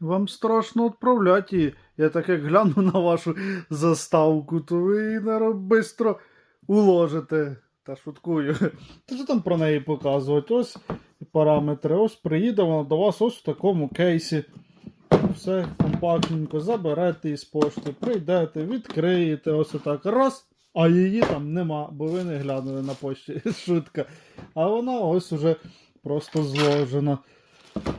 Вам страшно відправляти її. Я так як гляну на вашу заставку, то ви її швидко уложите. Та шуткую. Та що там про неї показувати? Ось параметри. Ось приїде вона до вас ось в такому кейсі. Все компактненько, заберете із пошти, прийдете, відкриєте, ось отак. Раз, а її там нема, бо ви не глянули на пошті. Шутка. А вона ось уже просто зложена.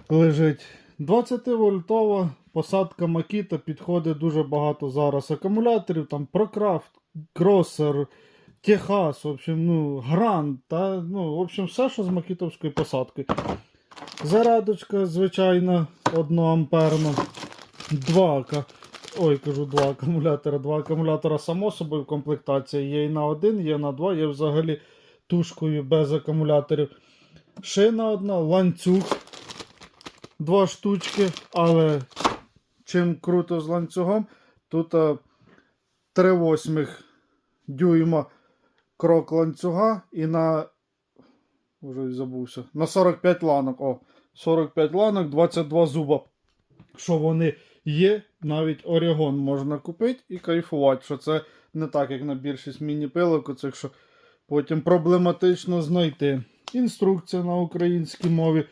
Лежить. 20-вольтова посадка Makita підходить дуже багато зараз акумуляторів, там Procraft, Crosser, Техас, в общем, ну, Грант, та, ну, в общем, все, що з макітовською посадкою. Зарядочка, звичайна, 1 амперна. Два, ой, кажу, два акумулятора. Два акумулятора, само собою, в комплектації є і на один, є на два, є взагалі тушкою без акумуляторів. Шина одна, ланцюг. Два штучки, але чим круто з ланцюгом, тут а, 3 восьмих дюйма крок ланцюга і на. Уже й забувся. На 45 ланок. О, 45 ланок, 22 зуба. Що вони є, навіть Орігон можна купити і кайфувати, що це не так, як на більшість міні-пилок, оцих, що потім проблематично знайти. Інструкція на українській мові.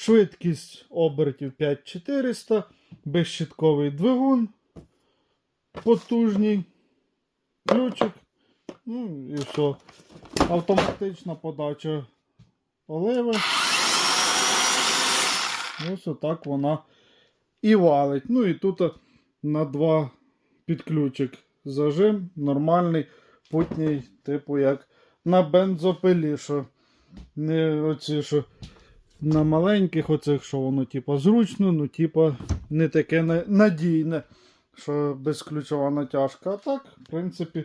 Швидкість обертів 5400, безщитковий двигун, потужний, ключик, ну і все. Автоматична подача оливи. Ось отак вона і валить. Ну і тут на два підключик зажим, нормальний, путній, типу як на бензопилі, що не оці, що на маленьких оцих, що воно типа зручно, ну типа не таке надійне, що безключова натяжка. А так, в принципі,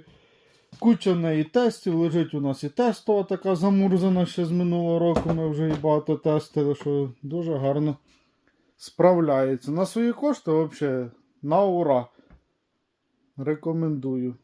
куча в неї тестів. Лежить у нас і тестова така замурзана ще з минулого року. Ми вже і багато тестили, що дуже гарно справляється. На свої кошти взагалі на ура. Рекомендую.